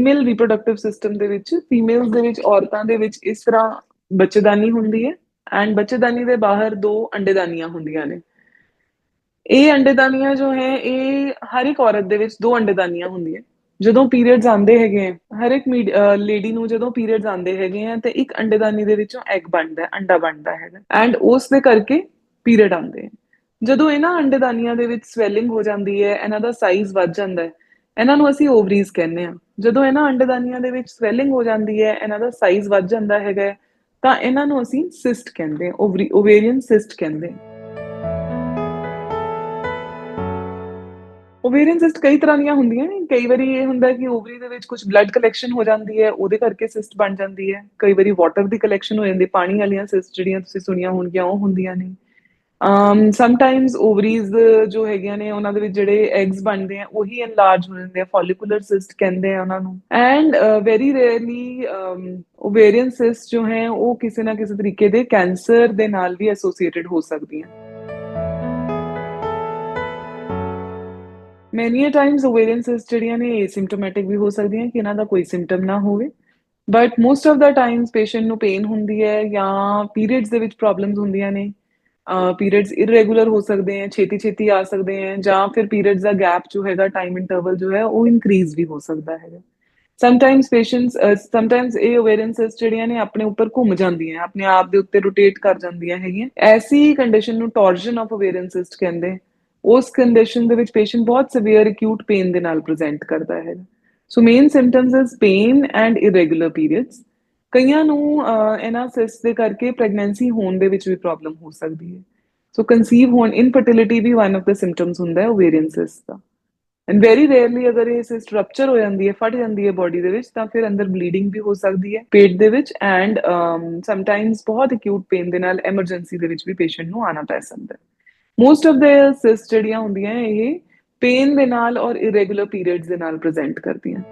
Female reproductive system ਦੇ ਵਿੱਚ females ਦੇ ਵਿੱਚ, ਔਰਤਾਂ ਦੇ ਵਿੱਚ ਇਸ ਤਰ੍ਹਾਂ ਬੱਚੇਦਾਨੀ ਹੁੰਦੀ ਹੈ ਐਂਡ ਬੱਚੇਦਾਨੀ ਦੇ ਬਾਹਰ ਦੋ ਅੰਡੇਦਾਨੀਆਂ ਹੁੰਦੀਆਂ ਨੇ। ਇਹ ਅੰਡੇਦਾਨੀਆਂ ਜੋ ਹੈ, ਇਹ ਹਰ ਇੱਕ ਔਰਤ ਦੇ ਵਿੱਚ ਦੋ ਅੰਡੇਦਾਨੀਆਂ ਹੁੰਦੀਆਂ। ਜਦੋਂ ਪੀਰੀਅਡਸ ਆਉਂਦੇ ਹੈਗੇ ਆ ਹਰ ਇੱਕ ਲੇਡੀ ਨੂੰ ਜਦੋਂ ਪੀਰੀਅਡਸ ਆਉਂਦੇ ਹੈਗੇ ਆ ਤੇ ਇੱਕ ਅੰਡੇਦਾਨੀ ਦੇ ਵਿੱਚੋਂ ਐਗ ਬਣਦਾ ਹੈ ਅੰਡਾ ਬਣਦਾ ਹੈਗਾ। ਐਂਡ ਉਸ ਦੇ ਕਰਕੇ ਪੀਰੀਅਡ ਆਉਂਦੇ ਹੈ। ਜਦੋਂ ਇਹਨਾਂ ਅੰਡੇਦਾਨੀਆਂ ਦੇ ਵਿੱਚ ਸਵੈਲਿੰਗ ਹੋ ਜਾਂਦੀ ਹੈ, ਇਹਨਾਂ ਦਾ ਸਾਈਜ਼ ਵੱਧ ਜਾਂਦਾ ਹੈ, ਇਹਨਾਂ ਨੂੰ ਅਸੀਂ ਓਵਰੀਜ਼ ਕਹਿੰਦੇ ਆ ਜਦੋਂ ਇਹਨਾਂ ਅੰਡਦਾਨੀਆਂ ਦੇ ਵਿੱਚ ਸਵੈਲਿੰਗ ਹੋ ਜਾਂਦੀ ਹੈ, ਇਹਨਾਂ ਦਾ ਸਾਈਜ਼ ਵੱਧ ਜਾਂਦਾ ਹੈਗਾ ਤਾਂ ਇਹਨਾਂ ਨੂੰ ਅਸੀਂ ਸਿਸਟ ਕਹਿੰਦੇ ਓਵੇਰੀਅਨ ਸਿਸਟ ਕਹਿੰਦੇ ਓਵੇਰੀਅਨ ਸਿਸਟ ਕਈ ਤਰ੍ਹਾਂ ਦੀਆਂ ਹੁੰਦੀਆਂ ਨੇ, ਕਈ ਵਾਰੀ ਇਹ ਹੁੰਦਾ ਕਿ ਓਵਰੀ ਦੇ ਵਿੱਚ ਕੁਝ ਬਲੱਡ ਕਲੈਕਸ਼ਨ ਹੋ ਜਾਂਦੀ ਹੈ, ਉਹਦੇ ਕਰਕੇ ਸਿਸਟ ਬਣ ਜਾਂਦੀ ਹੈ। ਕਈ ਵਾਰੀ ਵਾਟਰ ਦੀ ਕਲੈਕਸ਼ਨ ਹੋ ਜਾਂਦੀ ਪਾਣੀ ਵਾਲੀਆਂ ਸਿਸਟ ਜਿਹੜੀਆਂ ਤੁਸੀਂ ਸੁਣੀਆਂ ਹੋਣਗੀਆਂ, ਉਹ ਹੁੰਦੀਆਂ ਨੇ। Um sometimes ovaries uh, ਜੋ ਹੈਗੀਆਂ ਨੇ, ਉਹਨਾਂ ਦੇ ਵਿੱਚ ਜਿਹੜੇ ਐਗਸ ਬਣਦੇ ਆ, ਉਹੀ ਐਨਲਾਰਜ ਹੋ ਜਾਂਦੇ ਆ ਫੋਲੀਕੂਲਰ ਸਿਸਟ ਕਹਿੰਦੇ ਆ ਉਹਨਾਂ ਨੂੰ। And very rarely ovarian cyst ਜੋ ਹੈ, ਉਹ ਕਿਸੇ ਨਾ ਕਿਸੇ ਤਰੀਕੇ ਦੇ ਕੈਂਸਰ ਦੇ ਨਾਲ ਵੀ ਐਸੋਸੀਏਟਡ ਹੋ ਸਕਦੀਆਂ। ਮੈਨੀ ਟਾਈਮਸ ਓਵੇਰੀਅਨ ਸਿਸਟ ਜਿਹੜੀਆਂ ਨੇ ਏਸਿੰਪਟੋਮੈਟਿਕ ਵੀ ਹੋ ਸਕਦੀਆਂ, ਕਿ ਇਹਨਾਂ ਦਾ ਕੋਈ ਸਿੰਪਟਮ ਨਾ ਹੋਵੇ। But most of the times patient ਨੂੰ ਪੇਨ ਹੁੰਦੀ ਹੈ ਜਾਂ ਪੀਰੀਅਡਸ ਦੇ ਵਿੱਚ ਪ੍ਰੋਬਲਮਸ ਹੁੰਦੀਆਂ ਨੇ ਪੀਰੀਅਡਸ ਇਰੈਗੂਲਰ ਹੋ ਸਕਦੇ ਆ ਛੇਤੀ ਛੇਤੀ ਆ ਸਕਦੇ ਆ ਜਾਂ ਫਿਰ ਪੀਰੀਅਡਸ ਦਾ ਗੈਪ ਜੋ ਹੈਗਾ ਟਾਈਮ ਇੰਟਰਵਲ ਜੋ ਹੈ, ਉਹ ਇਨਕਰੀਜ਼ ਵੀ ਹੋ ਸਕਦਾ ਹੈਗਾ। ਸਮਟਾਈਮਸ ਪੇਸ਼ੈਂਟਸ ਸਮਟਾਈਮਸ ਇਹ ਓਵੇਰੀਅਨ ਸਿਸਟ ਜਿਹੜੀਆਂ ਨੇ ਆਪਣੇ ਉੱਪਰ ਘੁੰਮ ਜਾਂਦੀਆਂ ਆਪਣੇ ਆਪ ਦੇ ਉੱਤੇ ਰੋਟੇਟ ਕਰ ਜਾਂਦੀਆਂ ਹੈਗੀਆਂ। ਐਸੀ ਕੰਡੀਸ਼ਨ ਨੂੰ ਟੋਰਜਨ ਆਫ ਓਵੇਰੀਅਨ ਸਿਸਟ ਕਹਿੰਦੇ ਉਸ ਕੰਡੀਸ਼ਨ ਦੇ ਵਿੱਚ ਪੇਸ਼ੈਂਟ ਬਹੁਤ ਸਿਵੀਅਰ ਅਕਿਊਟ ਪੇਨ ਦੇ ਨਾਲ ਪ੍ਰੈਜ਼ੈਂਟ ਕਰਦਾ ਹੈ so main symptoms is pain and irregular periods ਕਈਆਂ ਨੂੰ ਇਹਨਾਂ ਸਿਸ ਦੇ ਕਰਕੇ ਪ੍ਰੈਗਨੈਂਸੀ ਹੋਣ ਦੇ ਵਿੱਚ ਵੀ ਪ੍ਰੋਬਲਮ ਹੋ ਸਕਦੀ ਹੈ। ਸੋ ਕਨਸੀਵ ਹੋਣ ਇਨਫਰਟੀਲਿਟੀ ਵੀ ਵਨ ਆਫ ਦਾ ਸਿੰਪਟਮਸ ਹੁੰਦਾ ਹੈ ਓਵੇਰੀਅਨ ਸਿਸ ਦਾ। ਐਂਡ ਵੈਰੀ ਰੇਅਰਲੀ ਅਗਰ ਇਹ ਸਿਸਟ ਰਪਚਰ ਹੋ ਜਾਂਦੀ ਹੈ, ਫਟ ਜਾਂਦੀ ਹੈ ਬਾਡੀ ਦੇ ਵਿੱਚ, ਤਾਂ ਫਿਰ ਅੰਦਰ ਬਲੀਡਿੰਗ ਵੀ ਹੋ ਸਕਦੀ ਹੈ ਪੇਟ ਦੇ ਵਿੱਚ ਐਂਡ ਸਮਟਾਈਮਸ ਬਹੁਤ ਅਕਿਊਟ ਪੇਨ ਦੇ ਨਾਲ ਐਮਰਜੈਂਸੀ ਦੇ ਵਿੱਚ ਵੀ ਪੇਸ਼ੈਂਟ ਨੂੰ ਆਣਾ ਪੈ ਸਕਦਾ ਹੈ। ਮੋਸਟ ਆਫ ਦੇ ਸਿਸ ਜਿਹੜੀਆਂ ਹੁੰਦੀਆਂ ਇਹ ਪੇਨ ਦੇ ਨਾਲ ਔਰ ਇਰੈਗੂਲਰ ਪੀਰੀਅਡਸ ਦੇ ਨਾਲ ਪ੍ਰੈਜ਼ੈਂਟ ਕਰਦੀਆਂ।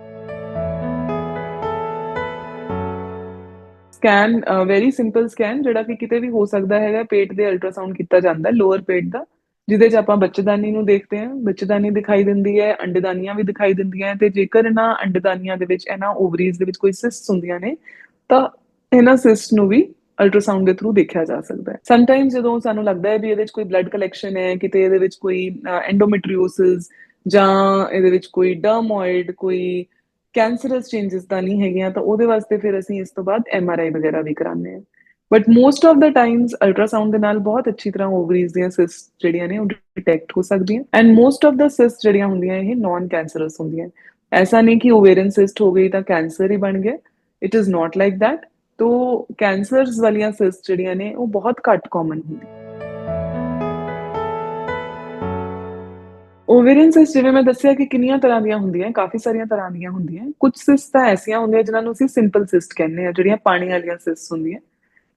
ਸਕੈਨ ਵੈਰੀ ਸਿੰਪਲ ਸਕੈਨ ਜਿਹੜਾ ਕਿ ਕਿਤੇ ਵੀ ਹੋ ਸਕਦਾ ਹੈਗਾ, ਪੇਟ ਦੇ ਅਲਟਰਾਸਾਊਂਡ ਕੀਤਾ ਜਾਂਦਾ ਲੋਅਰ ਪੇਟ ਦਾ, ਜਿਹਦੇ 'ਚ ਆਪਾਂ ਬੱਚੇਦਾਨੀ ਨੂੰ ਦੇਖਦੇ ਹਾਂ। ਬੱਚੇਦਾਨੀ ਦਿਖਾਈ ਦਿੰਦੀ ਹੈ, ਅੰਡੇਦਾਨੀਆਂ ਵੀ ਦਿਖਾਈ ਦਿੰਦੀਆਂ ਤੇ ਜੇਕਰ ਇਹਨਾਂ ਅੰਡੇਦਾਨੀਆਂ ਦੇ ਵਿੱਚ, ਇਹਨਾਂ ਓਵਰੀਜ਼ ਦੇ ਵਿੱਚ ਕੋਈ ਸਿਸਟਸ ਹੁੰਦੀਆਂ ਨੇ, ਤਾਂ ਇਹਨਾਂ ਸਿਸਟ ਨੂੰ ਵੀ ਅਲਟਰਾਸਾਊਂਡ ਦੇ ਥਰੂ ਦੇਖਿਆ ਜਾ ਸਕਦਾ ਹੈ। ਸਮਟਾਈਮਸ ਜਦੋਂ ਸਾਨੂੰ ਲੱਗਦਾ ਹੈ ਵੀ ਇਹਦੇ ਵਿੱਚ ਕੋਈ ਬਲੱਡ ਕਲੈਕਸ਼ਨ ਹੈ, ਕਿਤੇ ਇਹਦੇ ਵਿੱਚ ਕੋਈ ਐਂਡੋਮੈਟ੍ਰੀਓਸਿਸ ਜਾਂ ਇਹਦੇ ਵਿੱਚ ਕੋਈ ਡਰਮੋਇਡ ਕੋਈ ਕੈਂਸਰਸ ਚੇਂजेस ਤਾਂ ਨਹੀਂ ਹੈਗੀਆਂ, ਤਾਂ ਉਹਦੇ ਵਾਸਤੇ ਫਿਰ ਅਸੀਂ ਇਸ ਤੋਂ ਬਾਅਦ ਐਮਆਰਆਈ ਵਗੈਰਾ ਵੀ ਕਰਾਉਂਦੇ ਹਾਂ। But most of the times ultrasound ਦੇ ਨਾਲ ਬਹੁਤ ਅੱਛੀ ਤਰ੍ਹਾਂ ਓਵਰੀਜ਼ ਦੀਆਂ ਸਿਸਟ ਜਿਹੜੀਆਂ ਨੇ, ਉਹ ਡਿਟੈਕਟ ਹੋ ਸਕਦੀਆਂ। And most of the cyst ਜਿਹੜੀਆਂ ਹੁੰਦੀਆਂ, ਇਹ ਨਾਨ ਕੈਂਸਰਸ ਹੁੰਦੀਆਂ। ਐਸਾ ਨਹੀਂ ਕਿ ਓਵੇਰੀਅਨ ਸਿਸਟ ਹੋ ਗਈ ਤਾਂ ਕੈਂਸਰ ਹੀ ਬਣ ਗਿਆ। It is not like that ਤੋ ਕੈਂਸਰਸ ਵਾਲੀਆਂ ਸਿਸਟ ਜਿਹੜੀਆਂ ਨੇ, ਉਹ ਬਹੁਤ ਘੱਟ ਕਾਮਨ ਹੁੰਦੀਆਂ। ਓਵੇਰੀਅਨ ਸਿਸਟ ਜਿਵੇਂ ਮੈਂ ਦੱਸਿਆ ਕਿ ਕਿੰਨੀਆਂ ਤਰ੍ਹਾਂ ਦੀਆਂ ਹੁੰਦੀਆਂ, ਕਾਫੀ ਸਾਰੀਆਂ ਤਰ੍ਹਾਂ ਦੀਆਂ ਹੁੰਦੀਆਂ। ਕੁਝ ਸਿਸਟ ਤਾਂ ਐਸੀਆਂ ਹੁੰਦੀਆਂ ਜਿਨ੍ਹਾਂ ਨੂੰ ਅਸੀਂ ਸਿੰਪਲ ਸਿਸਟ ਕਹਿੰਦੇ ਆ ਜਿਹੜੀਆਂ ਪਾਣੀ ਵਾਲੀਆਂ ਸਿਸਟ ਹੁੰਦੀਆਂ।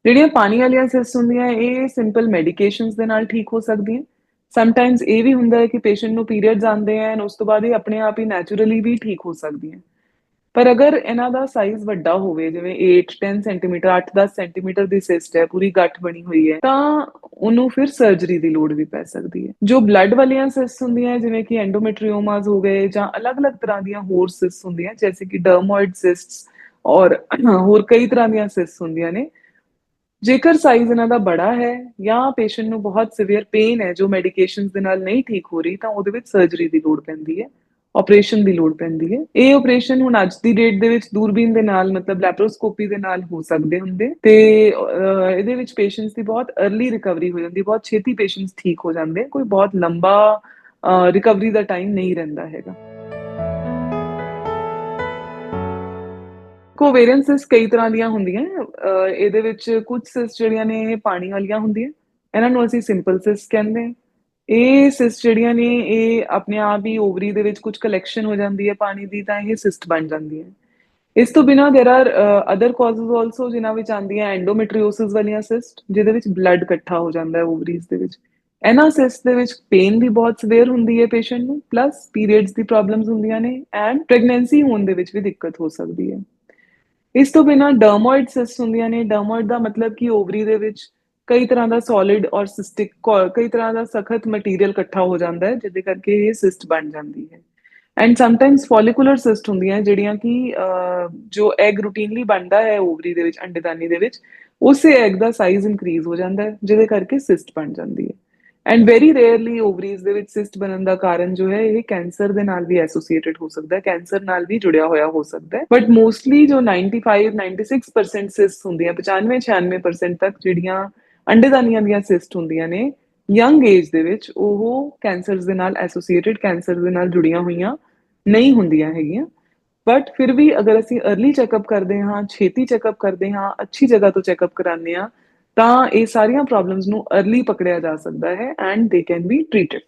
ਜਿਹੜੀਆਂ ਪਾਣੀ ਵਾਲੀਆਂ ਸਿਸਟ ਹੁੰਦੀਆਂ, ਇਹ ਸਿੰਪਲ ਮੈਡੀਕੇਸ਼ਨਸ ਦੇ ਨਾਲ ਠੀਕ ਹੋ ਸਕਦੀਆਂ। ਸਮਟਾਈਮਸ ਇਹ ਵੀ ਹੁੰਦਾ ਹੈ ਕਿ ਪੇਸ਼ੈਂਟ ਨੂੰ ਪੀਰੀਅਡਸ ਆਉਂਦੇ ਆ ਐਂਡ ਉਸ ਤੋਂ ਬਾਅਦ ਇਹ ਆਪਣੇ ਆਪ ਹੀ ਨੇਚਰਲੀ ਵੀ ਠੀਕ ਹੋ ਸਕਦੀਆਂ। ਪਰ ਅਗਰ ਇਹਨਾਂ ਦਾ ਸਾਈਜ਼ ਵੱਡਾ ਹੋਵੇ ਜਿਵੇਂ 8 10 ਸੈਂਟੀਮੀਟਰ 8 10 ਸੈਂਟੀਮੀਟਰ ਦੀ ਸਿਸਟ ਹੈ ਪੂਰੀ ਗੱਠ ਬਣੀ ਹੋਈ ਹੈ ਤਾਂ ਉਹਨੂੰ ਫਿਰ ਸਰਜਰੀ ਦੀ ਲੋੜ ਵੀ ਪੈ ਸਕਦੀ ਹੈ ਜੋ ਬਲੱਡ ਵਾਲੀਆਂ ਸਿਸਟ ਹੁੰਦੀਆਂ ਜਿਵੇਂ ਕਿ ਐਂਡੋਮੈਟਰੀਓਮਾਸ ਹੋ ਗਏ ਜਾਂ ਅਲੱਗ-ਅਲੱਗ ਤਰ੍ਹਾਂ ਦੀਆਂ ਹੋਰ ਸਿਸਟ ਹੁੰਦੀਆਂ ਜੈਸੇ ਕਿ ਡਰਮੋਇਡ ਸਿਸਟਸ ਔਰ ਹੋਰ ਕਈ ਤਰ੍ਹਾਂ ਦੀਆਂ ਸਿਸਟ ਹੁੰਦੀਆਂ ਨੇ ਜੇਕਰ ਸਾਈਜ਼ ਇਹਨਾਂ ਦਾ ਬੜਾ ਹੈ ਜਾਂ ਪੇਸ਼ੈਂਟ ਨੂੰ ਬਹੁਤ ਸਿਵੀਅਰ ਪੇਨ ਹੈ ਜੋ ਮੈਡੀਕੇਸ਼ਨਸ ਦੇ ਨਾਲ ਨਹੀਂ ਠੀਕ ਹੋ ਰਹੀ ਤਾਂ ਉਹਦੇ ਵਿੱਚ ਸਰਜਰੀ ਦੀ ਲੋੜ ਪੈਂਦੀ ਹੈ ਆਪਰੇਸ਼ਨ ਦੀ ਲੋੜ ਪੈਂਦੀ ਹੈ। ਇਹ ਆਪਰੇਸ਼ਨ ਹੁਣ ਅੱਜ ਦੀ ਡੇਟ ਦੇ ਵਿੱਚ ਦੂਰਬੀਨ ਦੇ ਨਾਲ, ਮਤਲਬ ਲੈਪਰੋਸਕੋਪੀ ਦੇ ਨਾਲ ਹੋ ਸਕਦੇ ਹੁੰਦੇ। ਤੇ ਇਹਦੇ ਵਿੱਚ ਪੇਸ਼ੈਂਟਸ ਦੀ ਬਹੁਤ अर्ਲੀ ਰਿਕਵਰੀ ਹੋ ਜਾਂਦੀ, ਬਹੁਤ ਛੇਤੀ ਪੇਸ਼ੈਂਟਸ ਠੀਕ ਹੋ ਜਾਂਦੇ। ਕੋਈ ਬਹੁਤ ਲੰਬਾ ਰਿਕਵਰੀ ਦਾ ਟਾਈਮ ਨਹੀਂ ਰਹਿੰਦਾ ਹੈਗਾ। ਕੋਵੇਰੀਅਨ ਕਈ ਤਰ੍ਹਾਂ ਦੀਆਂ ਹੁੰਦੀਆਂ ਇਹਦੇ ਵਿੱਚ ਕੁਝ ਸਿਸ ਜਿਹੜੀਆਂ ਨੇ, ਪਾਣੀ ਵਾਲੀਆਂ ਹੁੰਦੀਆਂ। ਇਹਨਾਂ ਨੂੰ ਅਸੀਂ ਸਿੰਪਲ ਸਿਸ ਕਹਿੰਦੇ ਹਾਂ। ਇਹ ਸਿਸਟ ਜਿਹੜੀਆਂ ਨੇ ਇਹ ਆਪਣੇ ਆਪ ਹੀ ਓਵਰੀ ਦੇ ਵਿੱਚ ਕੁਝ ਕਲੈਕਸ਼ਨ ਹੋ ਜਾਂਦੀ ਹੈ ਪਾਣੀ ਦੀ ਤਾਂ ਇਹ ਸਿਸਟ ਬਣ ਜਾਂਦੀ ਹੈ ਇਸ ਤੋਂ ਬਿਨਾ there are other causes also ਜਿਨ੍ਹਾਂ ਵਿੱਚ ਆਂਦੀਆਂ ਐਂਡੋਮੈਟ੍ਰੀਓਸਿਸ ਵਾਲੀਆਂ ਸਿਸਟ ਜਿਹਦੇ ਵਿੱਚ ਬਲੱਡ ਇਕੱਠਾ ਹੋ ਜਾਂਦਾ ਹੈ ਓਵਰੀਜ਼ ਦੇ ਵਿੱਚ ਇਹਨਾਂ ਸਿਸਟ ਦੇ ਵਿੱਚ ਪੇਨ ਵੀ ਬਹੁਤ ਸਵੇਅਰ ਹੁੰਦੀ ਹੈ ਪੇਸ਼ੈਂਟ ਨੂੰ ਪਲੱਸ ਪੀਰੀਅਡਸ ਦੀ ਪ੍ਰੋਬਲਮਸ ਹੁੰਦੀਆਂ ਨੇ ਐਂਡ ਪ੍ਰੈਗਨੈਂਸੀ ਹੋਣ ਦੇ ਵਿੱਚ ਵੀ ਦਿੱਕਤ ਹੋ ਸਕਦੀ ਹੈ ਇਸ ਤੋਂ ਬਿਨਾ ਡਰਮੋਇਡ ਸਿਸਟ ਹੁੰਦੀਆਂ ਨੇ ਡਰਮੋਇਡ ਦਾ ਮਤਲਬ ਕਿ ਓਵਰੀ ਦੇ ਵਿੱਚ ਕਈ ਤਰ੍ਹਾਂ ਦਾ ਸੋਲਿਡ ਔਰ ਸਿਸਟਿਕ ਕਈ ਤਰ੍ਹਾਂ ਦਾ ਸਖਤ ਮਟੀਰੀਅਲ ਇਕੱਠਾ ਹੋ ਜਾਂਦਾ ਹੈ, ਜਿਹਦੇ ਕਰਕੇ ਇਹ ਸਿਸਟ ਬਣ ਜਾਂਦੀ ਹੈ। ਐਂਡ ਸਮਟਾਈਮਸ ਫੋਲੀਕੂਲਰ ਸਿਸਟ ਹੁੰਦੀਆਂ ਜਿਹੜੀਆਂ ਕਿ ਜੋ ਐਗ ਰੂਟੀਨਲੀ ਬਣਦਾ ਹੈ ਓਵਰੀ ਦੇ ਵਿੱਚ, ਅੰਡੇਦਾਨੀ ਦੇ ਵਿੱਚ, ਉਸੇ ਐਗ ਦਾ ਸਾਈਜ਼ ਇਨਕਰੀਜ਼ ਹੋ ਜਾਂਦਾ ਹੈ, ਜਿਹਦੇ ਕਰਕੇ ਸਿਸਟ ਬਣ ਜਾਂਦੀ ਹੈ। ਐਂਡ ਵੈਰੀ ਰੇਅਰਲੀ ਓਵਰੀਜ਼ ਦੇ ਵਿੱਚ ਸਿਸਟ ਬਣਨ ਦਾ ਕਾਰਨ ਜੋ ਹੈ, ਇਹ ਕੈਂਸਰ ਦੇ ਨਾਲ ਵੀ ਐਸੋਸੀਏਟਡ ਹੋ ਸਕਦਾ ਹੈ ਕੈਂਸਰ ਨਾਲ ਵੀ ਜੁੜਿਆ ਹੋਇਆ ਹੋ ਸਕਦਾ ਹੈ। ਬਟ ਮੋਸਟਲੀ ਜੋ 95 96% ਸਿਸਟ ਹੁੰਦੀਆਂ 95 96% ਤੱਕ ਜਿਹੜੀਆਂ ਅੰਡੇਦਾਨੀਆਂ ਦੀਆਂ ਸਿਸਟ ਹੁੰਦੀਆਂ ਨੇ ਯੰਗ ਏਜ ਦੇ ਵਿੱਚ ਉਹ ਕੈਂਸਰਸ ਦੇ ਨਾਲ ਐਸੋਸੀਏਟਡ ਕੈਂਸਰ ਦੇ ਨਾਲ ਜੁੜੀਆਂ ਹੋਈਆਂ ਨਹੀਂ ਹੁੰਦੀਆਂ ਹੈਗੀਆਂ। ਬਟ ਫਿਰ ਵੀ ਅਗਰ ਅਸੀਂ अर्ਲੀ ਚੈੱਕਅਪ ਕਰਦੇ ਹਾਂ, ਛੇਤੀ ਚੈੱਕਅਪ ਕਰਦੇ ਹਾਂ, ਅੱਛੀ ਜਗ੍ਹਾ ਤੋਂ ਚੈੱਕਅਪ ਕਰਾਉਂਦੇ ਹਾਂ, ਤਾਂ ਇਹ ਸਾਰੀਆਂ ਪ੍ਰੋਬਲਮਸ ਨੂੰ अर्ਲੀ ਪਕੜਿਆ ਜਾ ਸਕਦਾ ਹੈ and they can be treated